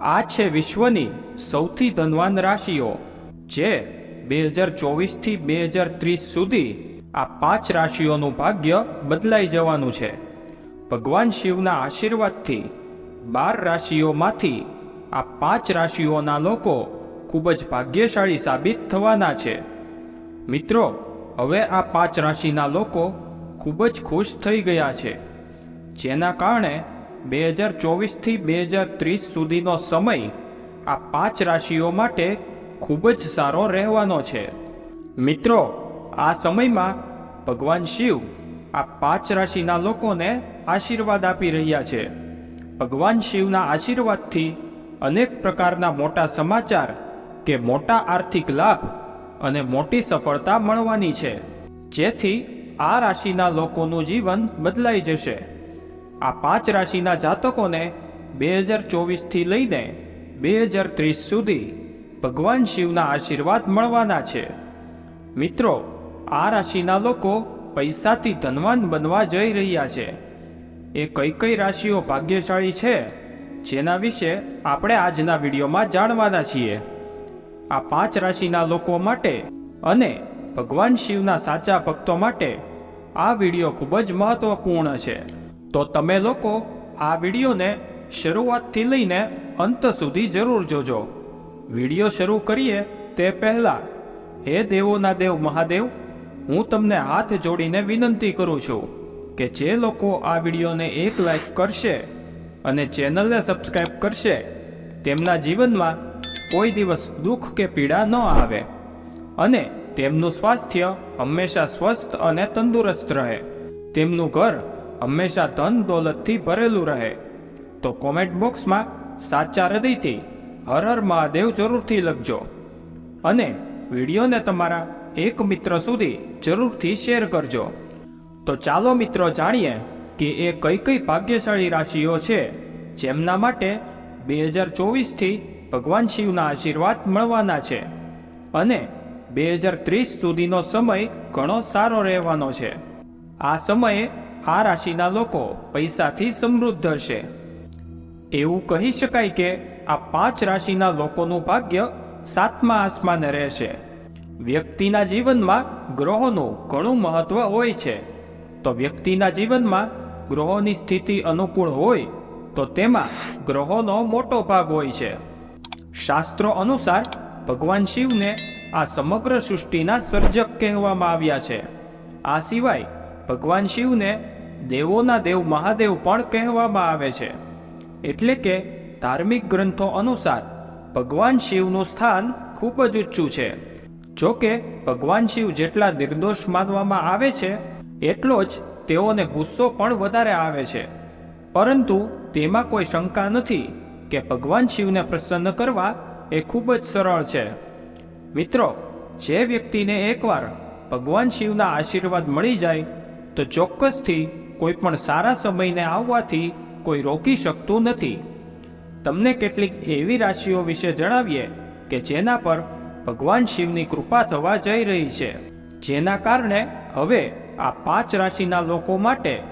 આ છે વિશ્વની સૌથી ધનવાન રાશિઓ, જે બે હજાર ચોવીસથી બે હજાર ત્રીસ સુધી આ પાંચ રાશિઓનું ભાગ્ય બદલાઈ જવાનું છે. ભગવાન શિવના આશીર્વાદથી બાર રાશિઓમાંથી આ પાંચ રાશિઓના લોકો ખૂબ જ ભાગ્યશાળી સાબિત થવાના છે. મિત્રો, હવે આ પાંચ રાશિના લોકો ખૂબ જ ખુશ થઈ ગયા છે. જેના કારણે બે હજાર ચોવીસથી બે હજાર ત્રીસ સુધીનો સમય આ પાંચ રાશિઓ માટે ખૂબ જ સારો રહેવાનો છે. મિત્રો, આ સમયમાં ભગવાન શિવ આ પાંચ રાશિના લોકોને આશીર્વાદ આપી રહ્યા છે. ભગવાન શિવના આશીર્વાદથી અનેક પ્રકારના મોટા સમાચાર કે મોટા આર્થિક લાભ અને મોટી સફળતા મળવાની છે. જેથી આ રાશિના લોકોનું જીવન બદલાઈ જશે. આ પાંચ રાશિના જાતકોને બે હજાર ચોવીસથી લઈને બે હજાર ત્રીસ સુધી ભગવાન શિવના આશીર્વાદ મળવાના છે. મિત્રો, આ રાશિના લોકો પૈસાથી ધનવાન બનવા જઈ રહ્યા છે. એ કઈ કઈ રાશિઓ ભાગ્યશાળી છે, જેના વિશે આપણે આજના વિડીયોમાં જાણવાના છીએ. આ પાંચ રાશિના લોકો માટે અને ભગવાન શિવના સાચા ભક્તો માટે આ વીડિયો ખૂબ જ મહત્વપૂર્ણ છે. તો તમે લોકો આ વિડીયોને શરૂઆતથી લઈને અંત સુધી જરૂર જોજો. વીડિયો શરૂ કરીએ તે પહેલાં, હે દેવોના દેવ મહાદેવ, હું તમને હાથ જોડીને વિનંતી કરું છું કે જે લોકો આ વિડીયોને એક લાઈક કરશે અને ચેનલને સબસ્ક્રાઈબ કરશે, તેમના જીવનમાં કોઈ દિવસ દુઃખ કે પીડા ન આવે અને તેમનું સ્વાસ્થ્ય હંમેશા સ્વસ્થ અને તંદુરસ્ત રહે. તેમનું ઘર હંમેશા ધન દોલતથી ભરેલું રહે. તો કોમેન્ટ બોક્સમાં સાચા હૃદયથી હર હર મહાદેવ જરૂરથી લખજો. અને વિડીયોને તમારા એક મિત્ર સુધી જરૂરથી શેર કરજો. તો ચાલો મિત્રો જાણીએ કે એ કઈ કઈ ભાગ્યશાળી રાશિઓ છે, જેમના માટે બે હજાર ચોવીસથી ભગવાન શિવના આશીર્વાદ મળવાના છે. અને બે હજાર ત્રીસ સુધીનો સમય ઘણો સારો રહેવાનો છે. આ સમયે આ રાશિના લોકો પૈસાથી સમૃદ્ધ હશે. એવું કહી શકાય કે આ પાંચ રાશિના લોકોનું ભાગ્ય સાતમા આસમાને રહેશે. વ્યક્તિના જીવનમાં ગ્રહોનું ઘણું મહત્વ હોય છે. તો વ્યક્તિના જીવનમાં ગ્રહોની સ્થિતિ અનુકૂળ હોય, તો તેમાં ગ્રહોનો મોટો ભાગ હોય છે. શાસ્ત્રો અનુસાર ભગવાન શિવને આ સમગ્ર સૃષ્ટિના સર્જક કહેવામાં આવ્યા છે. આ સિવાય ભગવાન શિવને દેવોના દેવ મહાદેવ પણ કહેવામાં આવે છે. એટલે કે ધાર્મિક ગ્રંથો અનુસાર ભગવાન શિવનું સ્થાન ખૂબ જ ઊંચું છે. જો કે ભગવાન શિવ જેટલા નિર્દોષ માનવામાં આવે છે, એટલો જ તેઓને ગુસ્સો પણ વધારે આવે છે. પરંતુ તેમાં કોઈ શંકા નથી કે ભગવાન શિવને પ્રસન્ન કરવા એ ખૂબ જ સરળ છે. મિત્રો, જે વ્યક્તિને એકવાર ભગવાન શિવના આશીર્વાદ મળી જાય તો ચોક્કસથી કોઈ પણ સારા સમયને આવવાથી કોઈ રોકી શકતું નથી. તમને કેટલીક એવી રાશિઓ વિશે જણાવીએ કે જેના પર ભગવાન શિવની કૃપા થવા જઈ રહી છે. જેના કારણે હવે આ પાંચ રાશિના લોકો માટે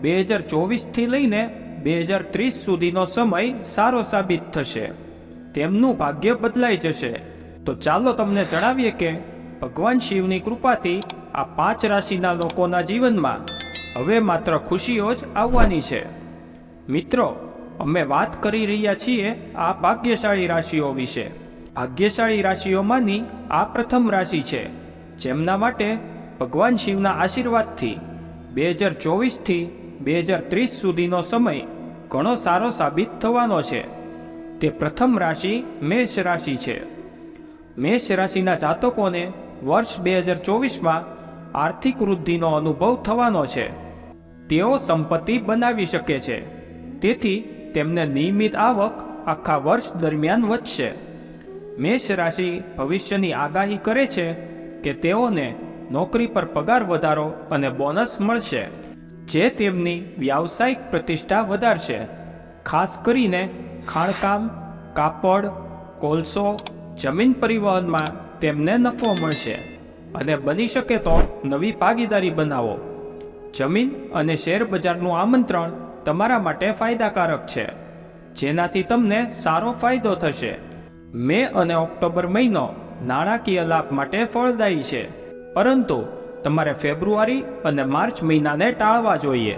બે હજાર ચોવીસથી લઈને બે હજાર ત્રીસ સુધીનો સમય સારો સાબિત થશે. તેમનું ભાગ્ય બદલાઈ જશે. તો ચાલો તમને જણાવીએ કે ભગવાન શિવની કૃપાથી આ પાંચ રાશિના લોકોના જીવનમાં હવે માત્ર ખુશીઓ જ આવવાની છે. મિત્રો, અમે વાત કરી રહ્યા છીએ આ ભાગ્યશાળી રાશિઓ વિશે. ભાગ્યશાળી રાશિઓમાંની આ પ્રથમ રાશિ છે, જેમના માટે ભગવાન શિવના આશીર્વાદથી બે હજાર ચોવીસથી બે હજાર ત્રીસ સુધીનો સમય ઘણો સારો સાબિત થવાનો છે. તે પ્રથમ રાશિ મેષ રાશિ છે. મેષ રાશિના જાતકોને વર્ષ બે હજાર ચોવીસમાં આર્થિક વૃદ્ધિનો અનુભવ થવાનો છે. તેઓ સંપત્તિ બનાવી શકે છે. તેથી તેમને નિયમિત આવક આખા વર્ષ દરમિયાન વધશે. મેષ રાશિ ભવિષ્યની આગાહી કરે છે કે તેઓને નોકરી પર પગાર વધારો અને બોનસ મળશે, જે તેમની વ્યાવસાયિક પ્રતિષ્ઠા વધારશે. ખાસ કરીને ખાણકામ, કાપડ, કોલસો, જમીન પરિવહનમાં તેમને નફો મળશે. અને બની શકે તો નવી ભાગીદારી બનાવો. જમીન અને શેર બજારનું આમંત્રણ તમારા માટે ફાયદાકારક છે, જેનાથી તમને સારો ફાયદો થશે. મે અને ઓક્ટોબર મહિનો નાણાકીય લાભ માટે ફળદાયી છે, પરંતુ તમારે ફેબ્રુઆરી અને માર્ચ મહિનાને ટાળવા જોઈએ.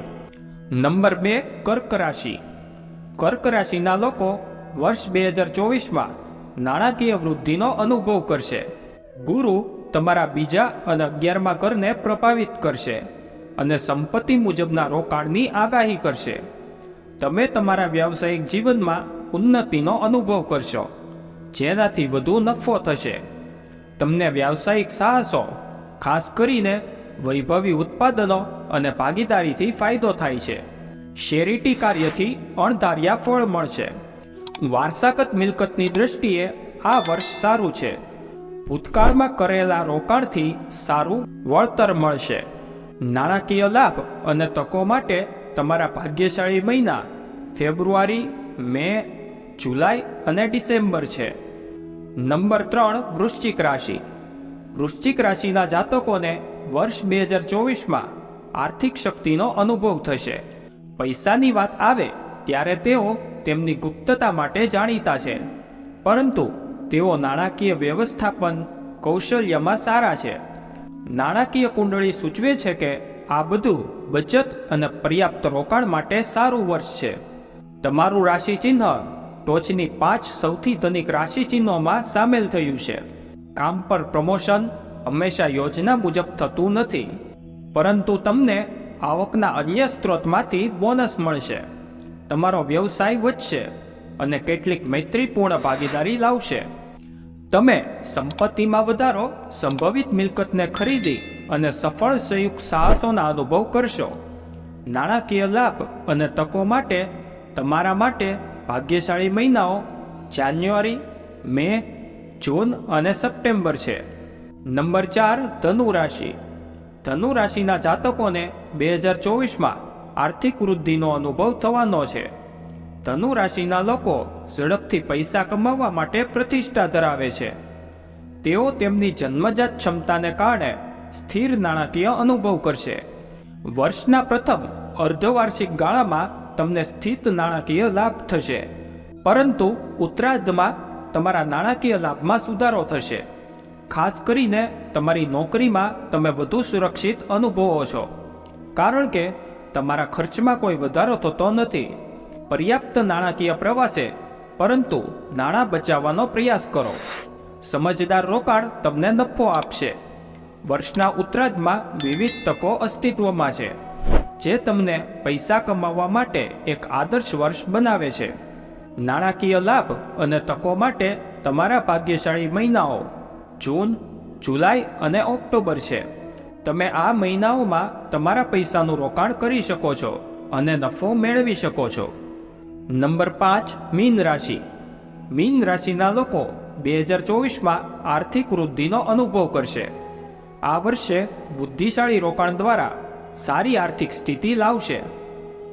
નંબર બે, કર્ક રાશિ. કર્ક રાશિના લોકો વર્ષ બે હજાર ચોવીસમાં નાણાકીય વૃદ્ધિનો અનુભવ કરશે. ગુરુ તમારા બીજા અને અગિયારમા ઘરને પ્રભાવિત કરશે અને સંપત્તિ મુજબના રોકાણની આગાહી કરશે. તમે તમારા વ્યાવસાયિક જીવનમાં ઉન્નતિનો અનુભવ કરશો, જેનાથી વધુ નફો થશે. તમને વ્યાવસાયિક સાહસો, ખાસ કરીને વૈભવી ઉત્પાદનો અને ભાગીદારીથી ફાયદો થાય છે. શેરીટી કાર્યથી અણધાર્યા ફળ મળશે. વારસાગત મિલકતની દ્રષ્ટિએ આ વર્ષ સારું છે. ભૂતકાળમાં કરેલા રોકાણથી સારું વળતર મળશે. નાણાકીય લાભ અને તકો માટે તમારા ભાગ્યશાળી મહિના ફેબ્રુઆરી, મે, જુલાઈ અને ડિસેમ્બર છે. નંબર ત્રણ, વૃશ્ચિક રાશિ. વૃશ્ચિક રાશિના જાતકોને વર્ષ બે હજાર ચોવીસમાં આર્થિક શક્તિનો અનુભવ થશે. પૈસાની વાત આવે ત્યારે તેઓ તેમની ગુપ્તતા માટે જાણીતા છે. પરંતુ તેઓ નાણાકીય વ્યવસ્થાપન કૌશલ્યમાં સારા છે. નાણાકીય કુંડળી સૂચવે છે કે આ બધું બચત અને પર્યાપ્ત રોકાણ માટે સારું વર્ષ છે. તમારું રાશિચિહ્ન ટોચની પાંચ સૌથી ધનિક રાશિચિહ્નોમાં સામેલ થયું છે. કામ પર પ્રમોશન હંમેશા યોજના મુજબ થતું નથી. પરંતુ તમને આવકના અન્ય સ્ત્રોતમાંથી બોનસ મળશે. તમારો વ્યવસાય વધશે અને કેટલીક મૈત્રીપૂર્ણ ભાગીદારી લાવશે. તમે સંપત્તિમાં વધારો, સંભવિત મિલકતને ખરીદી અને સફળ સંયુક્ત સાહસોના અનુભવ કરશો. નાણાકીય લાભ અને તકો માટે, તમારા માટે ભાગ્યશાળી મહિનાઓ જાન્યુઆરી, મે, જૂન અને સપ્ટેમ્બર છે. નંબર ચાર, ધનુ રાશિ. ધનુ રાશિના જાતકોને બે હજાર ચોવીસમાં આર્થિક વૃદ્ધિનો અનુભવ થવાનો છે. ધનુ રાશિના લોકો ઝડપથી પૈસા કમાવવા માટે પ્રતિષ્ઠા ધરાવે છે. તેઓ તેમની જન્મજાત ક્ષમતાને કારણે સ્થિર નાણાકીય અનુભવ કરશે. વર્ષના પ્રથમ અર્ધવાર્ષિક ગાળામાં તમને સ્થિત નાણાકીય લાભ થશે. પરંતુ ઉત્તરાર્ધમાં તમારા નાણાકીય લાભમાં સુધારો થશે. ખાસ કરીને તમારી નોકરીમાં તમે વધુ સુરક્ષિત અનુભવો છો. કારણ કે તમારા ખર્ચમાં કોઈ વધારો થતો નથી. પર્યાપ્ત નાણાકીય પ્રવાસે, પરંતુ નાણાં બચાવવાનો પ્રયાસ કરો. સમજદાર રોકાણ તમને નફો આપશે. વર્ષના ઉત્તરાર્ધમાં વિવિધ તકો અસ્તિત્વમાં છે, જે તમને પૈસા કમાવવા માટે એક આદર્શ વર્ષ બનાવે છે. નાણાકીય લાભ અને તકો માટે તમારા ભાગ્યશાળી મહિનાઓ જૂન, જુલાઈ અને ઓક્ટોબર છે. તમે આ મહિનાઓમાં તમારા પૈસાનું રોકાણ કરી શકો છો અને નફો મેળવી શકો છો. નંબર પાંચ, મીન રાશિ. મીન રાશિના લોકો બે હજાર ચોવીસમાં આર્થિક વૃદ્ધિનો અનુભવ કરશે. આ વર્ષે બુદ્ધિશાળી રોકાણ દ્વારા સારી આર્થિક સ્થિતિ લાવશે.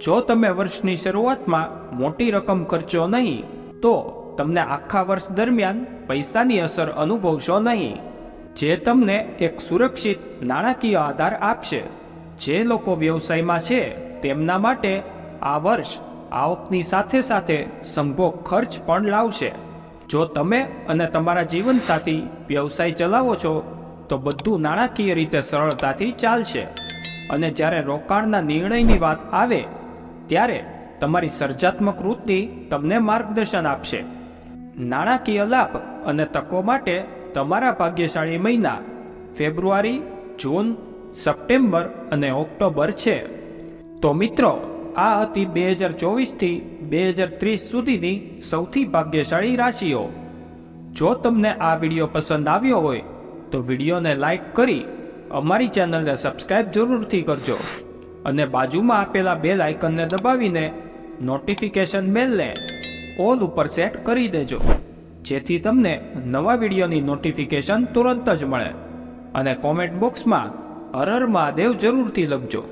જો તમે વર્ષની શરૂઆતમાં મોટી રકમ ખર્ચો નહીં, તો તમને આખા વર્ષ દરમિયાન પૈસાની અસર અનુભવશો નહીં, જે તમને એક સુરક્ષિત, નાણાકીય આધાર આપશે. જે લોકો વ્યવસાયમાં છે, તેમના માટે આ વર્ષ આવકની સાથે સાથે સંભોગ ખર્ચ પણ લાવશે. જો તમે અને તમારા જીવનસાથી વ્યવસાય ચલાવો છો, તો બધું નાણાકીય રીતે સરળતાથી ચાલશે. અને જ્યારે રોકાણના નિર્ણયની વાત આવે, ત્યારે તમારી સર્જાત્મક વૃત્તિ તમને માર્ગદર્શન આપશે. નાણાકીય લાભ અને તકો માટે તમારા ભાગ્યશાળી મહિના ફેબ્રુઆરી, જૂન, સપ્ટેમ્બર અને ઓક્ટોબર છે. તો મિત્રો આ હતી બે હજાર ચોવીસથી બે હજાર ત્રીસ સુધીની સૌથી ભાગ્યશાળી રાશિઓ. જો તમને આ વીડિયો પસંદ આવ્યો હોય, તો વિડીયોને લાઈક કરી અમારી ચેનલને સબસ્ક્રાઇબ જરૂરથી કરજો અને બાજુમાં આપેલા બે લાઇકનને દબાવીને નોટિફિકેશન બેલને ઓલ ઉપર સેટ કરી દેજો, જેથી તમને નવા વિડીયોની નોટિફિકેશન તુરંત જ મળે અને કોમેન્ટ બોક્સમાં હર હર મહાદેવ જરૂરથી લખજો.